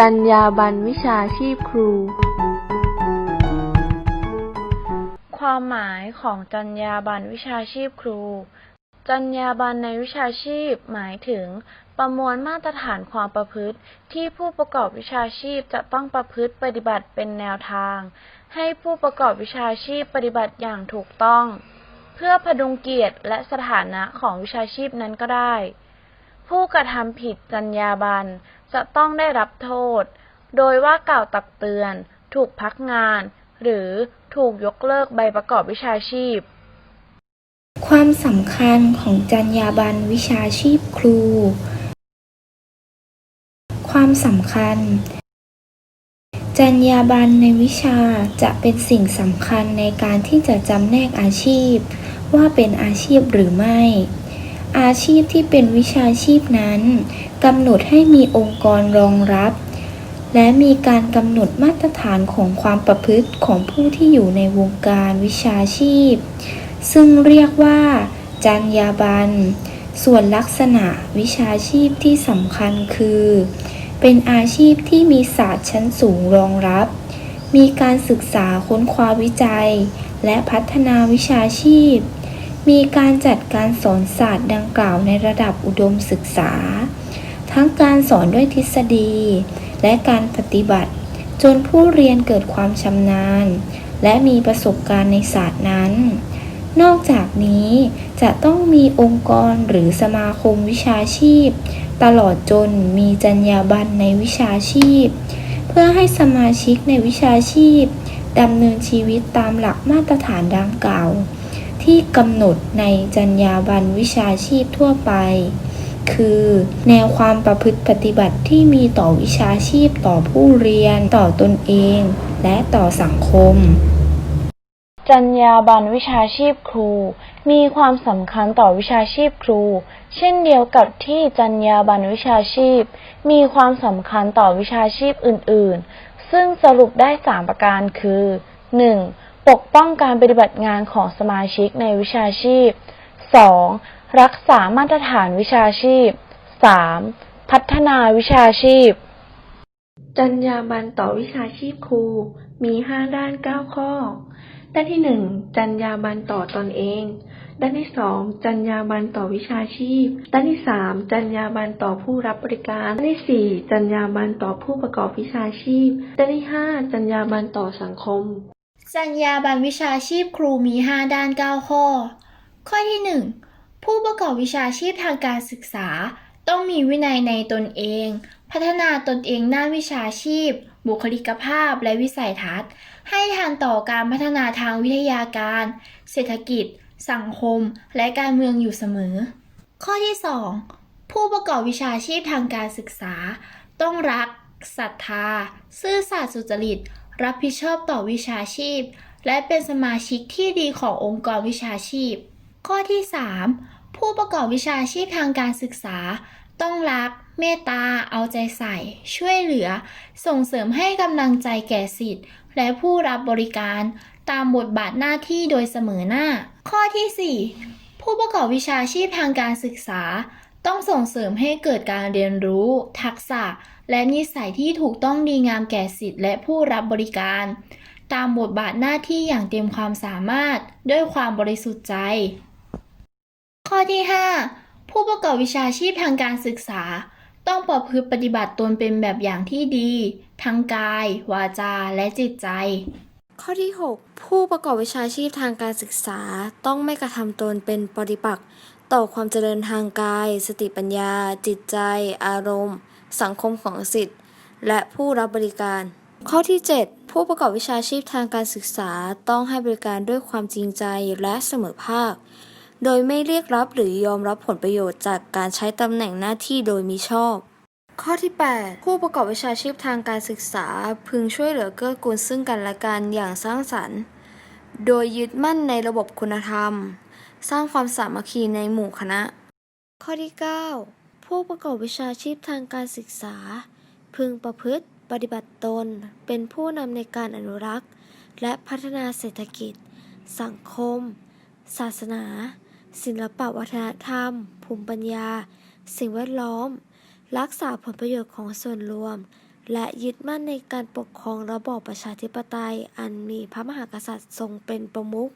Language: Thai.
จรรยาบรรณวิชาชีพครู ความหมายของจรรยาบรรณวิชาชีพครู จรรยาบรรณในวิชาชีพหมายถึง ประมวลมาตรฐานความประพฤติ ที่ผู้ประกอบวิชาชีพจะต้องประพฤติปฏิบัติเป็นแนวทาง ให้ผู้ประกอบวิชาชีพปฏิบัติอย่างถูกต้อง เพื่อพดุงเกียรติและสถานะของวิชาชีพนั้นก็ได้ ผู้กระทำผิดจรรยาบรรณ จะต้องได้รับโทษ โดยว่ากล่าวตักเตือน ถูกพักงาน หรือถูกยกเลิกใบประกอบวิชาชีพ ความสำคัญของจรรยาบรรณวิชาชีพครู ความสำคัญ จรรยาบรรณในวิชาจะเป็นสิ่งสำคัญในการที่จะจำแนกอาชีพ ว่าเป็นอาชีพหรือไม่ อาชีพที่เป็นวิชาชีพนั้นกำหนดให้มีองค์กรรองรับ และมีการกำหนดมาตรฐานของความประพฤติของผู้ที่อยู่ในวงการวิชาชีพ ซึ่งเรียกว่า จรรยาบรรณส่วนลักษณะวิชาชีพที่สำคัญคือ เป็นอาชีพที่มีศาสตร์ชั้นสูงรองรับ มีการศึกษาค้นคว้าวิจัย และพัฒนาวิชาชีพ มีการจัดการสอนศาสตร์ดังกล่าวในระดับอุดมศึกษา ทั้งการสอนด้วยทฤษฎี และการปฏิบัติ จนผู้เรียนเกิดความชำนาญ และมีประสบการณ์ในศาสตร์นั้น นอกจากนี้จะต้องมีองค์กรหรือสมาคมวิชาชีพ ตลอดจนมีจรรยาบรรณในวิชาชีพ เพื่อให้สมาชิกในวิชาชีพดำเนินชีวิตตามหลักมาตรฐานดังกล่าว ที่กำหนดในจรรยาบรรณวิชาชีพทั่วไป คือ แนวความประพฤติปฏิบัติที่มีต่อวิชาชีพต่อผู้เรียนต่อตนเอง และต่อสังคมจรรยาบรรณวิชาชีพครู มีความสำคัญต่อวิชาชีพครู เช่นเดียวกับที่จรรยาบรรณวิชาชีพ มีความสำคัญต่อวิชาชีพอื่น ๆ ซึ่งสรุปได้ 3 ประการคือ 1. ปกป้องการปฏิบัติงานของสมาชิกในวิชาชีพ 2. รักษามาตรฐานวิชาชีพ 3. พัฒนาวิชาชีพ จรรยาบรรณต่อวิชาชีพครูมี 5 ด้าน 9 ข้อ ด้านที่ 1 จรรยาบรรณต่อตนเอง ด้านที่ 2 จรรยาบรรณต่อวิชาชีพ ด้านที่ 3 จรรยาบรรณต่อผู้รับบริการ ด้านที่ 4 จรรยาบรรณต่อผู้ประกอบวิชาชีพ ด้านที่ 5 จรรยาบรรณต่อสังคม จรรยาบรรณวิชาชีพครูมี 5 ด้าน 9 ข้อ ข้อที่ 1 ผู้ประกอบวิชาชีพทางการศึกษา ต้องมีวินัยในตนเอง พัฒนาตนเองด้านวิชาชีพ บุคลิกภาพและวิสัยทัศน์ ให้ทันต่อการพัฒนาทางวิทยาการ เศรษฐกิจ สังคม และการเมืองอยู่เสมอ ข้อที่ 2 ผู้ประกอบวิชาชีพทางการศึกษา ต้องรักศรัทธา ซื่อสัตย์สุจริต รับผิดชอบต่อวิชาชีพ และเป็นสมาชิกที่ดีขององค์กรวิชาชีพ ข้อที่ 3 ผู้ประกอบวิชาชีพทางการศึกษา ต้องรัก เมตตา เอาใจใส่ ช่วยเหลือ ส่งเสริมให้กำลังใจแก่สิทธิ์ และผู้รับบริการตามบทบาทหน้าที่โดยเสมอหน้า ข้อทีสี่4 ผู้ประกอบวิชาชีพทางการศึกษา ต้องส่งเสริมให้เกิดการเรียนรู้ ทักษะ และนิสัยที่ถูกต้องดีงามแก่สิทธิ์และผู้รับบริการ ตามบทบาทหน้าที่อย่างเต็มความสามารถด้วยความบริสุทธิ์ใจ ข้อที่ 5 ผู้ประกอบวิชาชีพทางการศึกษา ต้องประพฤติปฏิบัติตนเป็นแบบอย่างที่ดี ทั้งกาย วาจา และจิตใจข้อที่ 6 ผู้ประกอบวิชาชีพทางการศึกษาต้องไม่กระทำตนเป็นปฏิปักษ์ ต่อความเจริญทางกาย สติปัญญา จิตใจ อารมณ์ สังคมของสิทธิ์ และผู้รับบริการ ข้อที่ 7 ผู้ประกอบวิชาชีพทางการศึกษาต้องให้บริการด้วยความจริงใจและเสมอภาค โดยไม่เรียกรับหรือยอมรับผลประโยชน์จากการใช้ตำแหน่งหน้าที่โดยมิชอบ ข้อที่ 8 ผู้ประกอบวิชาชีพทางการศึกษาพึงช่วยเหลือเกื้อกูลซึ่งกันและกันอย่างสร้างสรรค์ โดยยึดมั่นในระบบคุณธรรม สร้างความสามัคคีในหมู่คณะ ข้อที่ 9 ผู้ประกอบวิชาชีพทางการศึกษา พึงประพฤติ ปฏิบัติตน เป็นผู้นำในการอนุรักษ์ และพัฒนาเศรษฐกิจ สังคม ศาสนา ศิลปวัฒนธรรม ภูมิปัญญา สิ่งแวดล้อม รักษาผลประโยชน์ของส่วนรวม และยึดมั่นในการปกครองระบอบประชาธิปไตย อันมีพระมหากษัตริย์ทรงเป็นประมุข